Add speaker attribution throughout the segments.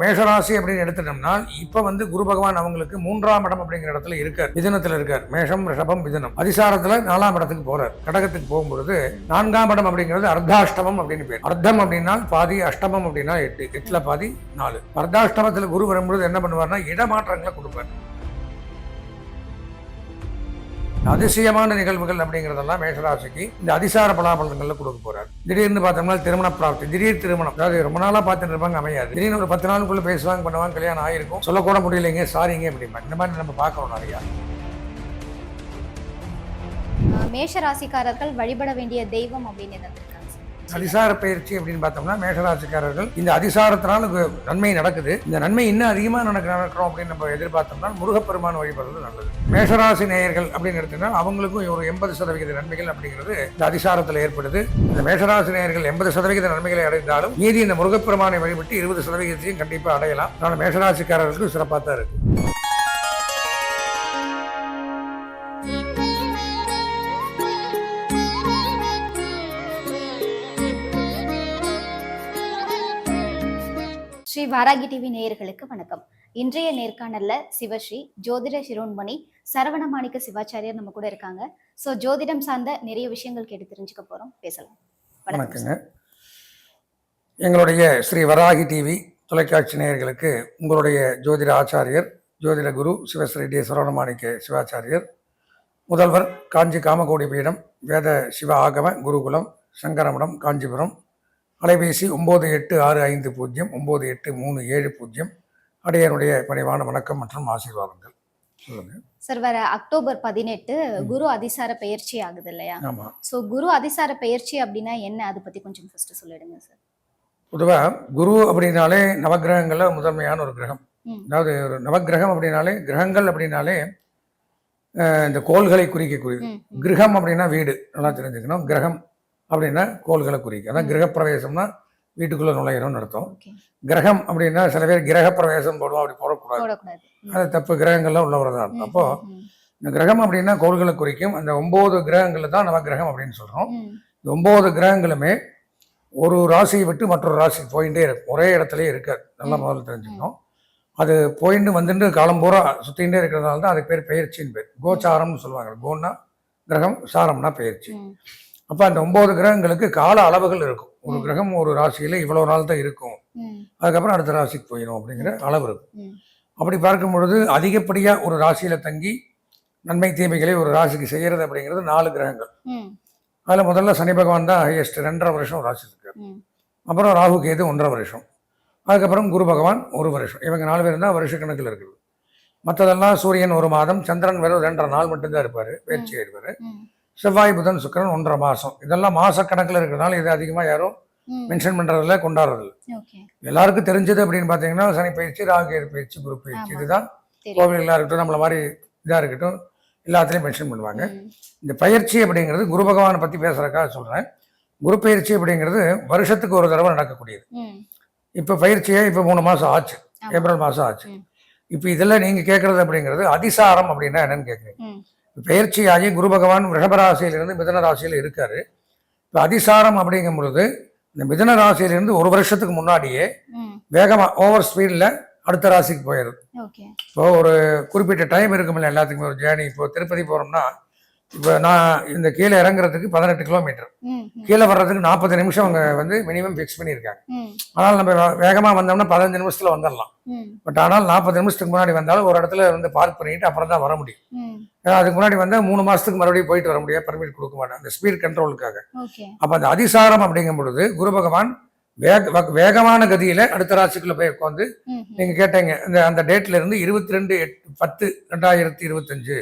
Speaker 1: மேஷராசி அப்படின்னு எடுத்துட்டோம்னா இப்ப வந்து குரு பகவான் அவங்களுக்கு மூன்றாம் இடம் அப்படிங்கிற இடத்துல இருக்கார் மிதனத்துல இருக்கார். மேஷம் ரிஷபம் மிதனம். அதிசாரத்துல நாலாம் இடத்துக்கு போறார். கடகத்துக்கு போகும்பொழுது நான்காம் இடம் அப்படிங்கிறது அர்த்தாஷ்டமம் அப்படின்னு பேர். அர்த்தம் அப்படின்னா பாதி அஷ்டமம் அப்படின்னா எட்டு. எட்டுல பாதி நாலு. அர்த்தாஷ்டமத்துல குரு வரும்பொழுது என்ன பண்ணுவார்னா இடமாற்றங்களை கொடுப்பார். அதிசயமான நிகழ்வுகள் அப்படிங்கிறதெல்லாம் மேஷராசிக்கு இந்த அதிசார பலாபலன்கள்ல கொடுக்க போறார். திடீர்னு பார்த்தோம்னா திருமண பிராப்தி திடீர் திருமணம். அதாவது ரொம்ப நாளா பார்த்துட்டு இருப்பாங்க அமையாது. திடீர்னு ஒரு பத்து நாளுக்குள்ள பேசுவாங்க பண்ணுவாங்க கல்யாணம் ஆயிருக்கும். சொல்லக்கூட முடியலைங்க சாரிங்க அப்படிமா இந்த மாதிரி நம்ம பார்க்கறோம் நிறையா.
Speaker 2: மேஷராசிக்காரர்கள் மேஷ ராசிக்காரர்கள் வழிபட வேண்டிய தெய்வம் அப்படின்னு என்ன
Speaker 1: அதிசார பயிற்சி அப்படின்னு பார்த்தோம்னா மேஷராசிக்காரர்கள் இந்த அதிசாரத்தினால நன்மை நடக்குது. இந்த நன்மை இன்னும் அதிகமாக நடக்க நடக்கிறோம் அப்படின்னு நம்ம எதிர்பார்த்தோம்னா முருகப்பெருமான் வழிபடுறது நல்லது. மேஷராசி நேயர்கள் அப்படின்னு எடுத்தீங்கன்னா அவங்களுக்கும் ஒரு எண்பது சதவிகித நன்மைகள் அப்படிங்கிறது இந்த அதிசாரத்தில் ஏற்படுது. இந்த மேஷராசி நேயர்கள் எண்பது சதவிகித நன்மைகளை அடைந்தாலும் மீதி இந்த முருகப்பெருமானை வழிபட்டு இருபது சதவிகிதத்தையும் கண்டிப்பாக அடையலாம். அதனால மேஷராசிக்காரர்களுக்கு சிறப்பாக தான் இருக்கு.
Speaker 2: ஸ்ரீ வாராகி டிவி நேயர்களுக்கு வணக்கம். இன்றைய நேர்காணல்ல சிவஸ்ரீ ஜோதிட சிரோன்மணி சரவண மாணிக்க சிவாச்சாரியர் நம்ம கூட இருக்காங்க. ஸோ ஜோதிடம் சார்ந்த நிறைய விஷயங்கள் கேட்டு தெரிஞ்சுக்க போறோம். பேசலாம்.
Speaker 1: வணக்கங்க. எங்களுடைய ஸ்ரீ வராகி டிவி தொலைக்காட்சி நேயர்களுக்கு உங்களுடைய ஜோதிட ஆச்சாரியர் ஜோதிட குரு சிவஸ்ரீ டி சரவணமாணிக்க சிவாச்சாரியர் முதல்வர் காஞ்சி காமகோடி பீடம் வேத சிவ ஆகம குருகுலம் சங்கரமடம் காஞ்சிபுரம் அலைபேசி ஒம்பது எட்டு ஆறு ஐந்து பூஜ்ஜியம் ஒம்பது எட்டு மூணு ஏழு பூஜ்ஜியம். அடையனுடைய பணிவான வணக்கம் மற்றும் ஆசீர்வாதங்கள். சொல்லுங்கள்
Speaker 2: சார் வர அக்டோபர் பதினெட்டு குரு அதிசார பயிற்சி ஆகுது இல்லையா? சோ குரு அதிசார பயிற்சி அப்படின்னா என்ன? அதை பத்தி கொஞ்சம் ஃபர்ஸ்ட் சொல்லிடுங்க சார்.
Speaker 1: பொதுவாக குரு அப்படின்னாலே நவக்கிரகங்களில் முதன்மையான ஒரு கிரகம். அதாவது ஒரு நவக்கிரகம் அப்படின்னாலே கிரகங்கள் அப்படின்னாலே இந்த கோள்களை குறிக்கக்கூடிய. கிரகம் அப்படின்னா வீடு. நல்லா தெரிஞ்சுக்கணும். கிரகம் அப்படின்னா கோள்களை குறிக்கும். அதான் கிரகப்பிரவேசம்னா வீட்டுக்குள்ளே நுழையிறோம்னு அர்த்தம். கிரகம் அப்படின்னா சில பேர் கிரகப்பிரவேசம் போடுவோம் அப்படி போடக்கூடாது. அது தப்பு கிரகங்கள்லாம் உள்ளவர் தான்
Speaker 2: ம்,
Speaker 1: அர்த்தம் அப்போ இந்த கிரகம் அப்படின்னா கோள்களை குறிக்கும். அந்த ஒன்பது கிரகங்கள் தான் நவக்கிரகம் அப்படின்னு சொல்கிறோம் இந்த ஒன்பது கிரகங்களுமே ஒரு ராசியை விட்டு மற்றொரு ராசி போயிட்டே இருக்கும். ஒரே இடத்துலயே இருக்காது. நல்லா. முதல்ல தெரிஞ்சுக்கணும். அது போயிட்டு வந்துட்டு காலம் பூரா சுத்திகிட்டே இருக்கிறதுனால தான் அதுக்கு பேர் பெயர்ச்சின்னு பேர். கோச்சாரம்னு சொல்லுவாங்க. கோன்னா கிரகம் சாரம்னா பெயர்ச்சி.
Speaker 2: ம்,
Speaker 1: அப்போ அந்த ஒன்பது கிரகங்களுக்கு கால அளவுகள் இருக்கும். ஒரு. கிரகம் ஒரு ராசியில் இவ்வளோ நாள் தான் இருக்கும். அதுக்கப்புறம் அடுத்த ராசிக்கு போயிடும் அப்படிங்கிற அளவு இருக்கும். அப்படி பார்க்கும் பொழுது அதிகப்படியாக ஒரு ராசியில் தங்கி நன்மை தீமைகளை ஒரு ராசிக்கு செய்கிறது அப்படிங்கிறது நாலு கிரகங்கள். அதில் முதல்ல சனி பகவான் தான் ஹையஸ்ட் ரெண்டரை வருஷம் ராசி இருக்கார். அப்புறம் ராகு கேது ஒன்றரை வருஷம். அதுக்கப்புறம் குரு பகவான் ஒரு வருஷம். இவங்க நாலு பேர் தான் வருஷ கணக்கில் இருக்குது மற்றதெல்லாம் சூரியன் ஒரு மாதம் சந்திரன் வெறும் ரெண்டரை நாள் மட்டும்தான் இருப்பார் பயிற்சி
Speaker 2: ம்,
Speaker 1: செவ்வாய் புதன் சுக்கிரன் ஒன்றரை மாதம் இதெல்லாம் மாச கணக்கில் இருக்கிறதுனால இது அதிகமாக யாரும். மென்ஷன் பண்ணுறதில்ல கொண்டாடுறதில்ல. எல்லாருக்கும் தெரிஞ்சது அப்படின்னு பார்த்தீங்கன்னா சனி பயிற்சி ராகு கேது பயிற்சி குரு பயிற்சி. இதுதான். கோவில்களாக இருக்கட்டும் நம்மள மாதிரி இதாக இருக்கட்டும் எல்லாத்துலேயும் மென்ஷன் பண்ணுவாங்க. இந்த பயிற்சி அப்படிங்கிறது குரு பகவானை பற்றி பேசுகிறக்காக சொல்கிறேன் குரு பயிற்சி அப்படிங்கிறது வருஷத்துக்கு ஒரு தடவை நடக்கக்கூடியது. இப்போ பயிற்சியே இப்போ மூணு மாதம் ஆச்சு. ஏப்ரல் மாதம் ஆச்சு. இப்போ இதில் நீங்கள் கேட்குறது அப்படிங்கிறது அதிசாரம் அப்படின்னா என்னன்னு கேட்குறீங்க ஆகி குரு பகவான் ரிஷபராசியிலிருந்து மிதன ராசியில் இருக்காரு. இப்போ அதிசாரம் அப்படிங்கும் பொழுது இந்த மிதன ராசியிலிருந்து ஒரு வருஷத்துக்கு முன்னாடியே வேகமாக ஓவர் ஸ்பீடில் அடுத்த ராசிக்கு போயிடுது. இப்போ ஒரு குறிப்பிட்ட டைம் இருக்குமில்ல எல்லாத்துக்குமே ஒரு ஜேர்னி இப்போ திருப்பதி போகிறோம்னா இப்போ நான் இந்த கீழே இறங்குறதுக்கு பதினெட்டு கிலோமீட்டர். கீழே வர்றதுக்கு நாற்பது நிமிஷம் அவங்க வந்து மினிமம் ஃபிக்ஸ் பண்ணியிருக்காங்க. ஆனால் நம்ம வேகமாக வந்தோம்னா பதினஞ்சு நிமிஷத்தில் வந்துடலாம் பட் ஆனால் நாற்பது நிமிஷத்துக்கு முன்னாடி வந்தாலும் ஒரு இடத்துல வந்து பார்க் பண்ணிட்டு அப்புறம் தான் வர முடியும். ஏன்னா அதுக்கு முன்னாடி வந்தால் மூணு மாதத்துக்கு மறுபடியும் போயிட்டு வர முடியாது பர்மிட் கொடுக்க மாட்டேன் அந்த ஸ்பீட் கண்ட்ரோலுக்காக அப்போ அந்த அதிசாரம் அப்படிங்கும் பொழுது குரு பகவான் வேக வேகமான கதியில் அடுத்த ராசிக்குள்ள போய் உட்காந்து நீங்கள் கேட்டீங்க இந்த அந்த டேட்ல இருந்து இருபத்தி ரெண்டு பத்து ரெண்டாயிரத்தி இருபத்தஞ்சு.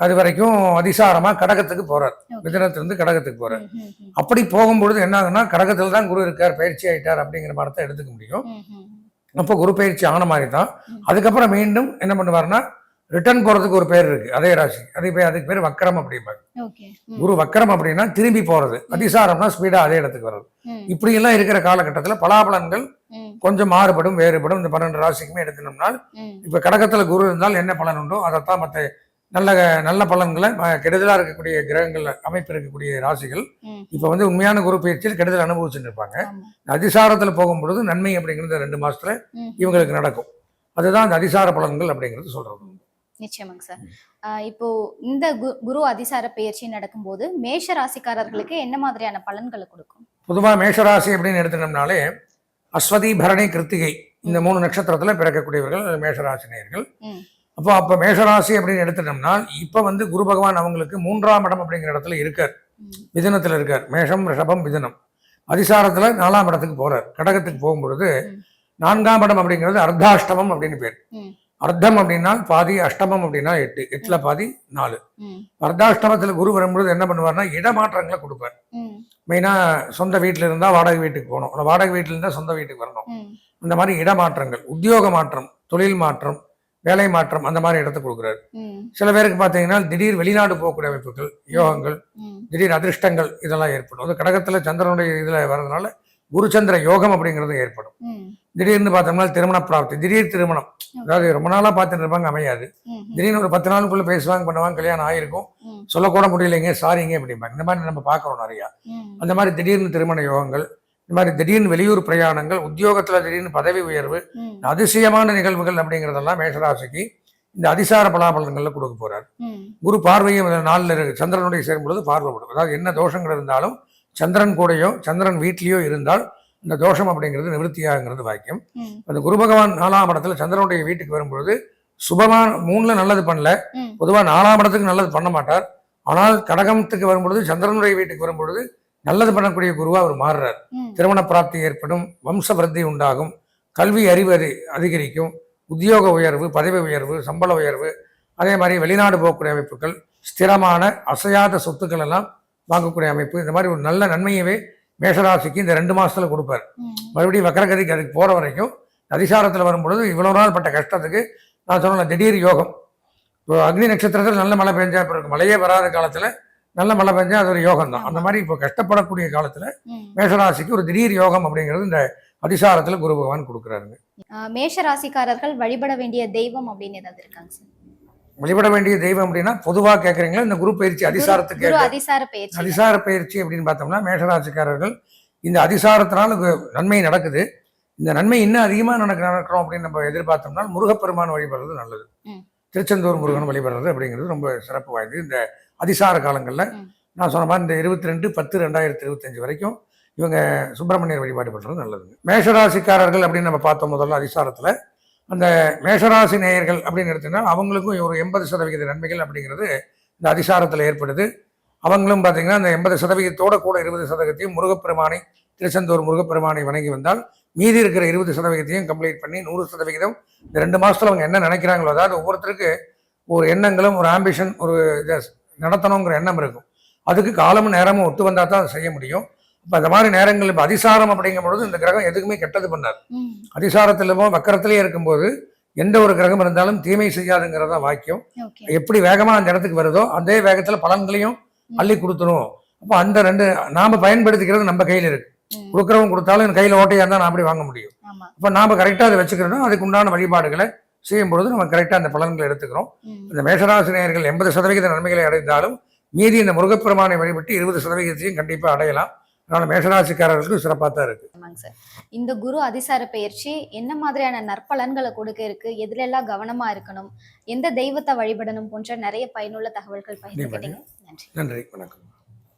Speaker 1: அது வரைக்கும் அதிசாரமாக கடகத்துக்கு போகிறார். மிதனத்திலிருந்து கடகத்துக்கு போகிறார் அப்படி போகும்பொழுது என்ன ஆகுன்னா கடகத்தில் தான் குரு இருக்கார் பயிற்சி ஆயிட்டார் அப்படிங்கிற மாதிரி தான் எடுத்துக்க முடியும். அப்போ குரு பயிற்சி ஆன மாதிரி தான். அதுக்கப்புறம் மீண்டும் என்ன பண்ணுவார்னா ரிட்டர்ன் போகிறதுக்கு ஒரு பேர் இருக்கு அதே ராசி. அதே பேர் அதுக்கு பேர் வக்கரம் அப்படிம்பாங்க குரு வக்கரம் அப்படின்னா திரும்பி போகிறது அதிசாரம்னா ஸ்பீடாக அதே இடத்துக்கு வர்றது.
Speaker 2: ம்,
Speaker 1: இப்படியெல்லாம் இருக்கிற காலகட்டத்தில் பலாபலன்கள் கொஞ்சம் மாறுபடும் வேறுபடும். இந்த பன்னெண்டு ராசிக்குமே எடுக்கணும்னா
Speaker 2: ம்,
Speaker 1: இப்போ கடகத்தில் குரு இருந்தால் என்ன பலன் உண்டோ அதைத்தான் மற்ற நல்ல நல்ல பலன்களை ம- கெடுதலா இருக்கக்கூடிய கிரகங்கள் அமைப்பு இருக்கக்கூடிய ராசிகள். இப்போ வந்து உண்மையான குரு பயிற்சியில் கெடுதல் அனுபவிச்சுட்டு இருப்பாங்க. அதிசாரத்துல போகும்பொழுது நன்மை அப்படிங்கிறது ரெண்டு மாசத்துல. இவங்களுக்கு நடக்கும் அதுதான் அந்த அதிசார பலன்கள் அப்படிங்கிறது சொல்றது
Speaker 2: நிச்சயமாங்க சார் இப்போ இந்த குரு அதிசார பெயர்ச்சி நடக்கும்போது மேஷ ராசிக்காரர்களுக்கு என்ன மாதிரியான பலன்களை கொடுக்கும்
Speaker 1: பொதுவா மேஷராசி அப்படின்னு எடுத்துட்டோம்னாலே அஸ்வதி பரணி கிருத்திகை இந்த மூணு நட்சத்திரத்துல பிறக்கக்கூடியவர்கள் மேஷராசி நேயர்கள். அப்போ அப்போ மேஷராசி அப்படின்னு எடுத்துட்டோம்னா இப்போ வந்து குரு பகவான் அவங்களுக்கு மூன்றாம் இடம் அப்படிங்கிற இடத்துல இருக்கார். மிதுனத்தில் இருக்கார் மேஷம் ரிஷபம் மிதுனம் அதிசாரத்துல நாலாம் இடத்துக்கு போறார் கடகத்துக்கு போகும்பொழுது. நான்காம் இடம் அப்படிங்கிறது அர்த்தாஷ்டமம் அப்படின்னு பேர். அர்த்தம் அப்படின்னா பாதி அஷ்டமம் அப்படின்னா எட்டு எட்டுல பாதி நாலு. அர்த்தாஷ்டமத்துல குரு வரும்பொழுது என்ன பண்ணுவார்னா இடமாற்றங்களை கொடுப்பார். மெயினா சொந்த வீட்டில் இருந்தா வாடகை வீட்டுக்கு போகணும் வாடகை வீட்டில் இருந்தா சொந்த வீட்டுக்கு வரணும்
Speaker 2: ம்.
Speaker 1: அந்த மாதிரி இடமாற்றங்கள் உத்தியோக மாற்றம் தொழில் மாற்றம் வேலை மாற்றம் அந்த மாதிரி இடத்த கொடுக்குறாரு. சில பேருக்கு பார்த்தீங்கன்னா திடீர் வெளிநாடு போகக்கூடிய அமைப்புகள் யோகங்கள். திடீர் அதிர்ஷ்டங்கள் இதெல்லாம் ஏற்படும் அது கடகத்துல சந்திரனுடைய இதுல வர்றதுனால குருச்சந்திர யோகம் அப்படிங்கிறது ஏற்படும். திடீர்னு பார்த்தோம்னா திருமண பிராப்தி திடீர் திருமணம் அதாவது ரொம்ப நாளா பார்த்துட்டு இருப்பாங்க அமையாது. திடீர்னு ஒரு பத்து நாளுக்குள்ள பேசுவாங்க பண்ணுவாங்க கல்யாணம் ஆயிருக்கும்.
Speaker 2: சொல்லக்கூட
Speaker 1: முடியலைங்க சாரிங்க அப்படிம்பாங்க இந்த மாதிரி நம்ம பார்க்குறோம் நிறையா. அந்த மாதிரி திடீர்னு திருமண யோகங்கள் இந்த மாதிரி திடீர்னு வெளியூர் பிரயாணங்கள் உத்தியோகத்துல திடீர்னு பதவி உயர்வு. அதிசயமான நிகழ்வுகள் அப்படிங்கிறதெல்லாம் மேஷராசிக்கு இந்த அதிசார பலாபலன்கள்ல கொடுக்க போறார். குரு பார்வையும் இந்த நாளில் இருக்கு சந்திரனுடைய சேரும் பொழுது பார்வைப்படும் அதாவது என்ன தோஷங்கள் இருந்தாலும் சந்திரன் கூடயோ சந்திரன் வீட்லேயோ இருந்தால் அந்த தோஷம் அப்படிங்கிறது நிவர்த்தியாகிறது வாக்கியம். அந்த குரு பகவான் நாலாம் இடத்துல சந்திரனுடைய வீட்டுக்கு வரும்பொழுது சுபமான மூணுல நல்லது பண்ணல
Speaker 2: ம்.
Speaker 1: பொதுவா நாலாம் இடத்துக்கு நல்லது பண்ண மாட்டார் ஆனால் கடகத்துக்கு வரும்பொழுது சந்திரனுடைய வீட்டுக்கு வரும்பொழுது நல்லது பண்ணக்கூடிய குருவா அவர் மாறுறார். திருமண பிராப்தி ஏற்படும் வம்ச விருத்தி உண்டாகும் கல்வி அறிவு அதி- அதிகரிக்கும் உத்தியோக உயர்வு பதவி உயர்வு சம்பள உயர்வு அதே மாதிரி வெளிநாடு போகக்கூடிய அமைப்புகள் ஸ்திரமான அசையாத சொத்துக்கள் எல்லாம் வாங்கக்கூடிய அமைப்பு இந்த மாதிரி ஒரு நல்ல நன்மையவே மேஷராசிக்கு இந்த ரெண்டு மாசத்துல கொடுப்பார். மறுபடியும் வக்கரகதிக்கு அதுக்கு போற வரைக்கும் அதிசாரத்தில் வரும்பொழுது இவ்வளவு நாள் பட்ட கஷ்டத்துக்கு நான் சொன்ன திடீர் யோகம் இப்போ அக்னி நட்சத்திரத்தில் நல்ல மழை பெஞ்சா இப்போ இருக்கு மழையே வராத காலத்துல நல்ல மழை பெஞ்சா அது ஒரு யோகம் தான் அந்த மாதிரி இப்போ கஷ்டப்படக்கூடிய காலத்துல. மேஷராசிக்கு ஒரு திடீர் யோகம் அப்படிங்கிறது இந்த அதிசாரத்துல குரு பகவான் கொடுக்குறாருங்க.
Speaker 2: ஆஹ் மேஷ ராசிக்காரர்கள் வழிபட வேண்டிய தெய்வம் அப்படின்னு ஏதாவது இருக்காங்க சார்?
Speaker 1: வழிபட வேண்டிய தெய்வம் அப்படின்னா பொதுவா கேட்குறீங்களா இந்த குரு பயிற்சி அதிசாரத்துக்கு
Speaker 2: அதிசார பெயர்ச்சி
Speaker 1: அதிசார பயிற்சி அப்படின்னு பார்த்தோம்னா மேஷராசிக்காரர்கள் இந்த அதிசாரத்தினால நன்மை நடக்குது. இந்த நன்மை இன்னும் அதிகமா நடக்க நடக்கிறோம் அப்படின்னு நம்ம எதிர்பார்த்தோம்னா முருகப்பெருமான் வழிபடுறது நல்லது. திருச்செந்தூர் முருகன் வழிபடுறது அப்படிங்கிறது ரொம்ப சிறப்பு வாய்ந்தது. இந்த அதிசார காலங்கள்ல. நான் சொன்ன மாதிரி இந்த இருபத்தி ரெண்டு பத்து ரெண்டாயிரத்தி இருபத்தஞ்சு வரைக்கும் இவங்க சுப்பிரமணியர் வழிபாடு பண்றது நல்லதுங்க. மேஷராசிக்காரர்கள் அப்படின்னு நம்ம பார்த்தோம் முதல்ல அதிசாரத்துல. அந்த மேஷராசி நேயர்கள் அப்படின்னு எடுத்தீங்கன்னா அவங்களுக்கும் ஒரு எண்பது சதவிகித நன்மைகள் அப்படிங்கிறது இந்த அதிசாரத்தில் ஏற்படுது. அவங்களும் பார்த்தீங்கன்னா இந்த எண்பது சதவிகிதத்தோட கூட இருபது சதவீதத்தையும் முருகப்பெருமானை திருச்செந்தூர் முருகப்பெருமானை வணங்கி வந்தால் மீதி இருக்கிற இருபது சதவிகிதத்தையும் கம்ப்ளீட் பண்ணி நூறு சதவிகிதம். இந்த ரெண்டு மாசத்துல அவங்க என்ன நினைக்கிறாங்களோ அதாவது ஒவ்வொருத்தருக்கு ஒரு எண்ணங்களும் ஒரு ஆம்பிஷன் ஒரு இதை நடத்தணுங்கிற எண்ணம் இருக்கும். அதுக்கு காலமும் நேரமும் ஒத்து வந்தால் தான் செய்ய முடியும். இப்போ அந்த மாதிரி நேரங்கள் இப்போ அதிசாரம் அப்படிங்கும் பொழுது இந்த கிரகம் எதுக்குமே கெட்டது பண்ணாது. அதிசாரத்திலமோ வக்கரத்திலே இருக்கும்போது எந்த ஒரு கிரகம் இருந்தாலும் தீமை செய்யாதுங்கிறதா வாக்கியம். எப்படி வேகமா அந்த இடத்துக்கு வருதோ அதே வேகத்துல பலன்களையும் அள்ளி கொடுத்துரும். அப்போ அந்த ரெண்டு நாம பயன்படுத்திக்கிறது நம்ம கையில இருக்கு. கொடுக்குறவங்க கொடுத்தாலும் என் கையில ஓட்டையா இருந்தா நான் அப்படி வாங்க முடியும். அப்போ நாம கரெக்டா அதை வச்சுக்கிறோம் அதுக்கு உண்டான வழிபாடுகளை செய்யும் பொழுது நம்ம கரெக்டா அந்த பலன்களை எடுத்துக்கிறோம். இந்த மேஷராசினியர்கள் எண்பது சதவிகித நன்மைகளை அடைந்தாலும் மீதி இந்த முருகப்பெருமானை வழிபட்டு இருபது சதவிகிதத்தையும் கண்டிப்பா அடையலாம். அதனால மேஷராசிக்காரர்களுக்கு சிறப்பாக தான் இருக்கு.
Speaker 2: ஆமாங்க சார். இந்த குரு அதிசார பெயர்ச்சி என்ன மாதிரியான நற்பலன்களை கொடுக்க இருக்கு? எதுல எல்லாம் கவனமா இருக்கணும்? எந்த தெய்வத்தை வழிபடணும்? போன்ற நிறைய பயனுள்ள தகவல்கள் பகிர்ந்துக்கிட்டீங்க. நன்றி.
Speaker 1: நன்றி. வணக்கம்.